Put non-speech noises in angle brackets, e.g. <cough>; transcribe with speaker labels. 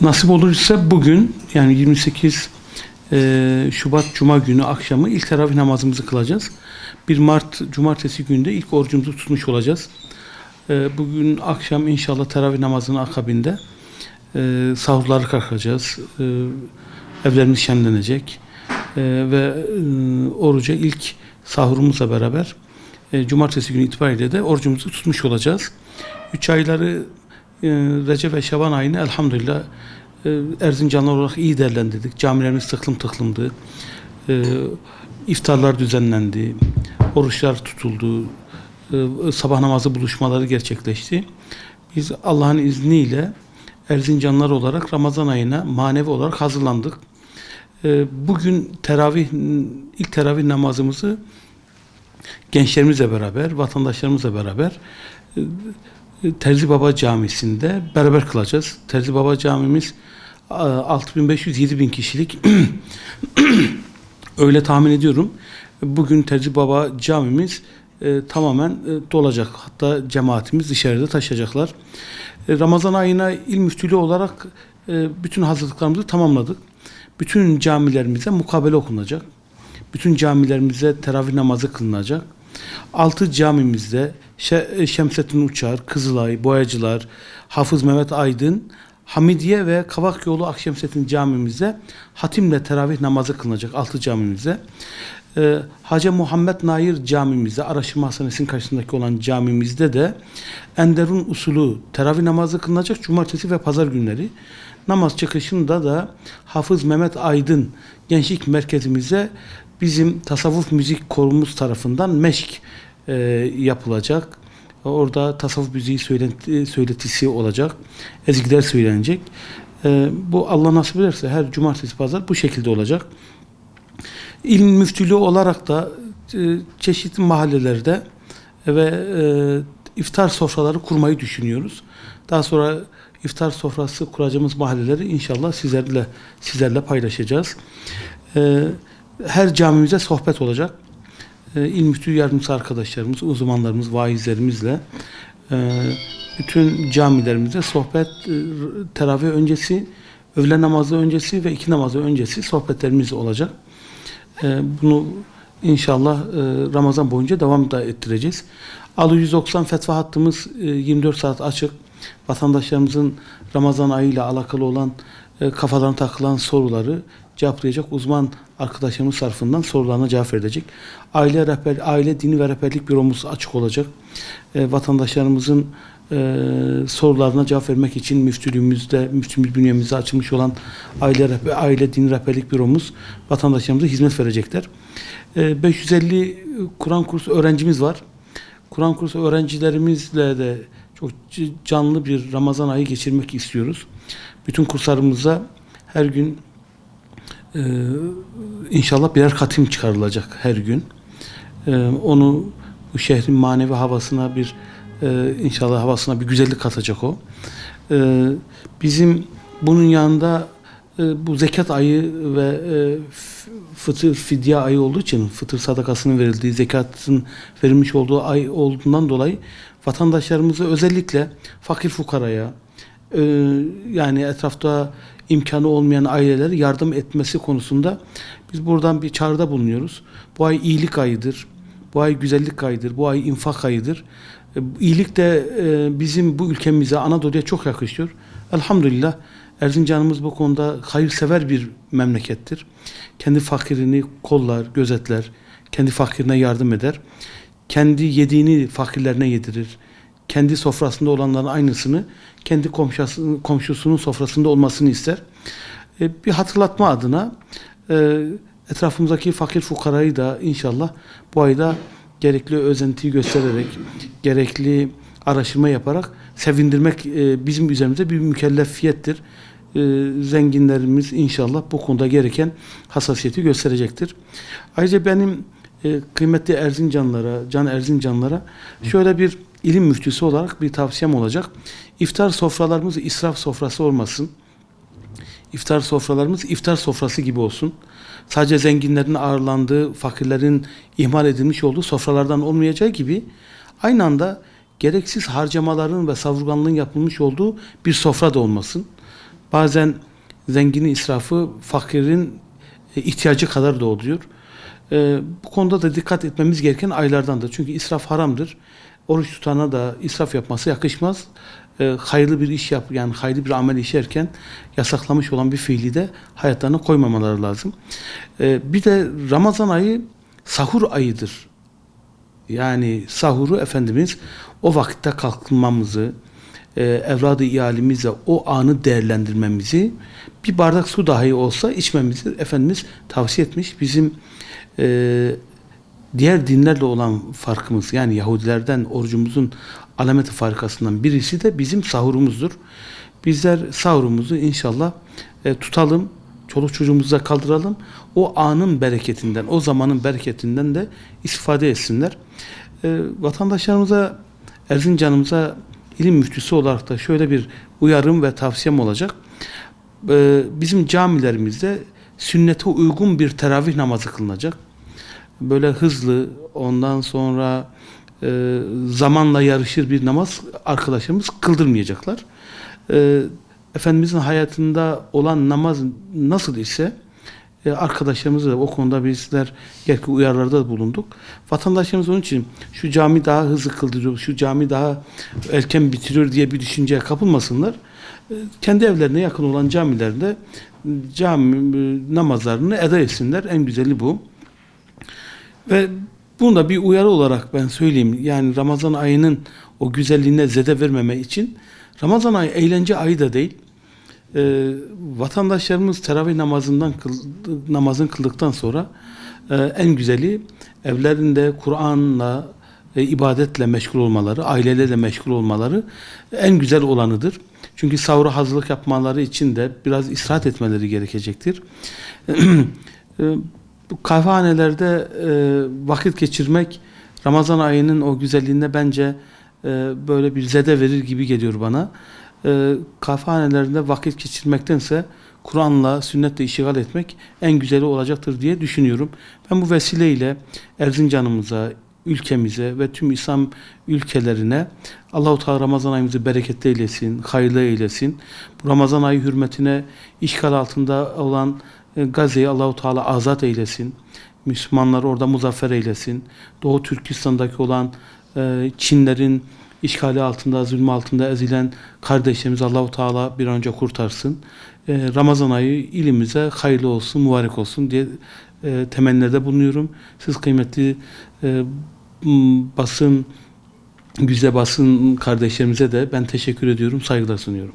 Speaker 1: Nasip olursa bugün yani 28 e, Şubat Cuma günü akşamı ilk teravih namazımızı kılacağız. 1 Mart Cumartesi günde ilk orucumuzu tutmuş olacağız. E, bugün akşam inşallah teravih namazının akabinde e, sahurları kalkacağız. E, evlerimiz şenlenecek. E, ve e, oruca ilk sahurumuzla beraber e, Cumartesi günü itibariyle de orucumuzu tutmuş olacağız. Üç ayları e, Recep ve Şaban ayını elhamdülillah e, olarak iyi değerlendirdik. Camilerimiz tıklım tıklımdı. E, düzenlendi. Oruçlar tutuldu. E, sabah namazı buluşmaları gerçekleşti. Biz Allah'ın izniyle Erzincanlar olarak Ramazan ayına manevi olarak hazırlandık. E, bugün teravih ilk teravih namazımızı gençlerimizle beraber, vatandaşlarımızla beraber e, Terzi Baba Camisi'nde beraber kılacağız. Terzi Baba Camimiz 6500-7000 kişilik <clears throat> öyle tahmin ediyorum. Bugün Terzi Baba Camimiz e, tamamen e, dolacak. Hatta cemaatimiz dışarıda taşıyacaklar. E, Ramazan ayına il müftülüğü olarak e, bütün hazırlıklarımızı tamamladık. Bütün camilerimize mukabele okunacak. Bütün camilerimize teravih namazı kılınacak. Altı camimizde Şe- Şemsettin Uçar, Kızılay, Boyacılar, Hafız Mehmet Aydın, Hamidiye ve Kavak Yolu Akşemsettin camimizde hatimle teravih namazı kılınacak altı camimizde. Ee, Hacı Muhammed Nair camimizde, Araştırma Hastanesi'nin karşısındaki olan camimizde de Enderun usulü teravih namazı kılınacak cumartesi ve pazar günleri. Namaz çıkışında da Hafız Mehmet Aydın Gençlik Merkezimize bizim tasavvuf müzik korumuz tarafından meşk e, yapılacak. Orada tasavvuf müziği söylenti, söyletisi olacak. Ezgiler söylenecek. E, bu Allah nasip ederse her cumartesi pazar bu şekilde olacak. İl müftülüğü olarak da e, çeşitli mahallelerde ve e, iftar sofraları kurmayı düşünüyoruz. Daha sonra iftar sofrası kuracağımız mahalleleri inşallah sizlerle sizlerle paylaşacağız. E, her camimize sohbet olacak. E, İl Müftü Yardımcısı arkadaşlarımız, uzmanlarımız, vaizlerimizle e, bütün camilerimizde sohbet, e, teravih öncesi, öğle namazı öncesi ve iki namazı öncesi sohbetlerimiz olacak. E, bunu inşallah e, Ramazan boyunca devam da ettireceğiz. Alı 190 fetva hattımız e, 24 saat açık. Vatandaşlarımızın Ramazan ayı ile alakalı olan e, kafalarına takılan soruları cevaplayacak uzman arkadaşlarımız tarafından sorularına cevap verilecek. Aile rehber, aile dini ve rehberlik büromuz açık olacak. E, vatandaşlarımızın e, sorularına cevap vermek için müftülüğümüzde, müftümüz bünyemizde açılmış olan aile rehber, aile dini rehberlik büromuz vatandaşlarımıza hizmet verecekler. E, 550 Kur'an kursu öğrencimiz var. Kur'an kursu öğrencilerimizle de çok canlı bir Ramazan ayı geçirmek istiyoruz. Bütün kurslarımıza her gün ee, inşallah birer katim çıkarılacak her gün. Ee, onu bu şehrin manevi havasına bir e, inşallah havasına bir güzellik katacak o. Ee, bizim bunun yanında e, bu zekat ayı ve e, fıtır fidye ayı olduğu için fıtır sadakasının verildiği zekatın verilmiş olduğu ay olduğundan dolayı vatandaşlarımızı özellikle fakir fukaraya e, yani etrafta imkanı olmayan ailelere yardım etmesi konusunda biz buradan bir çağrıda bulunuyoruz. Bu ay iyilik ayıdır. Bu ay güzellik ayıdır. Bu ay infak ayıdır. E, iyilik de e, bizim bu ülkemize, Anadolu'ya çok yakışıyor. Elhamdülillah Erzincan'ımız bu konuda hayırsever bir memlekettir. Kendi fakirini kollar, gözetler, kendi fakirine yardım eder. Kendi yediğini fakirlerine yedirir kendi sofrasında olanların aynısını kendi komşusunun, komşusunun sofrasında olmasını ister. E, bir hatırlatma adına e, etrafımızdaki fakir fukarayı da inşallah bu ayda gerekli özentiyi göstererek, gerekli araştırma yaparak sevindirmek e, bizim üzerimize bir mükellefiyettir. E, zenginlerimiz inşallah bu konuda gereken hassasiyeti gösterecektir. Ayrıca benim e, kıymetli Erzincanlara, can Erzincanlara şöyle bir ilim müftüsü olarak bir tavsiyem olacak. İftar sofralarımız israf sofrası olmasın. İftar sofralarımız iftar sofrası gibi olsun. Sadece zenginlerin ağırlandığı, fakirlerin ihmal edilmiş olduğu sofralardan olmayacağı gibi aynı anda gereksiz harcamaların ve savurganlığın yapılmış olduğu bir sofra da olmasın. Bazen zenginin israfı fakirin e, ihtiyacı kadar da oluyor. E, bu konuda da dikkat etmemiz gereken aylardandır. Çünkü israf haramdır. Oruç tutana da israf yapması yakışmaz. E, hayırlı bir iş yap, yani hayırlı bir amel işerken yasaklamış olan bir fiili de hayatlarına koymamaları lazım. E, bir de Ramazan ayı sahur ayıdır. Yani sahuru Efendimiz o vakitte kalkmamızı, e, evladı ialimizle o anı değerlendirmemizi, bir bardak su dahi olsa içmemizi Efendimiz tavsiye etmiş. Bizim e, diğer dinlerle olan farkımız yani Yahudilerden orucumuzun alameti farikasından birisi de bizim sahurumuzdur. Bizler sahurumuzu inşallah e, tutalım, çoluk çocuğumuza kaldıralım. O anın bereketinden, o zamanın bereketinden de istifade etsinler. E, vatandaşlarımıza, Erzincan'ımıza ilim müftüsü olarak da şöyle bir uyarım ve tavsiyem olacak. E, bizim camilerimizde sünnete uygun bir teravih namazı kılınacak. Böyle hızlı, ondan sonra e, zamanla yarışır bir namaz arkadaşlarımız kıldırmayacaklar. E, Efendimizin hayatında olan namaz nasıl ise e, da o konuda bizler gerekli uyarılarda bulunduk. Vatandaşlarımız onun için şu cami daha hızlı kıldırıyor, şu cami daha erken bitiriyor diye bir düşünceye kapılmasınlar. E, kendi evlerine yakın olan camilerde cami e, namazlarını eda etsinler. En güzeli bu. Ve bunu da bir uyarı olarak ben söyleyeyim. Yani Ramazan ayının o güzelliğine zede vermeme için Ramazan ayı eğlence ayı da değil. Ee, vatandaşlarımız teravih namazından namazın kıldıktan sonra e, en güzeli evlerinde Kur'an'la e, ibadetle meşgul olmaları, ailelerle meşgul olmaları en güzel olanıdır. Çünkü sahura hazırlık yapmaları için de biraz istirahat etmeleri gerekecektir. <clears throat> E, kahvehanelerde e, vakit geçirmek Ramazan ayının o güzelliğine bence e, böyle bir zede verir gibi geliyor bana. E, kahvehanelerinde vakit geçirmektense Kur'an'la, sünnetle iştigal etmek en güzeli olacaktır diye düşünüyorum. Ben bu vesileyle Erzincan'ımıza, ülkemize ve tüm İslam ülkelerine Allahu Teala Ramazan ayımızı bereketli eylesin, hayırlı eylesin. Bu Ramazan ayı hürmetine işgal altında olan e, Gazze'yi Allahu Teala azat eylesin. Müslümanları orada muzaffer eylesin. Doğu Türkistan'daki olan e, Çinlerin işgali altında, zulmü altında ezilen kardeşlerimiz Allahu Teala bir önce kurtarsın. E, Ramazan ayı ilimize hayırlı olsun, mübarek olsun diye e, temennilerde bulunuyorum. Siz kıymetli e, basın, güzel basın kardeşlerimize de ben teşekkür ediyorum, saygılar sunuyorum.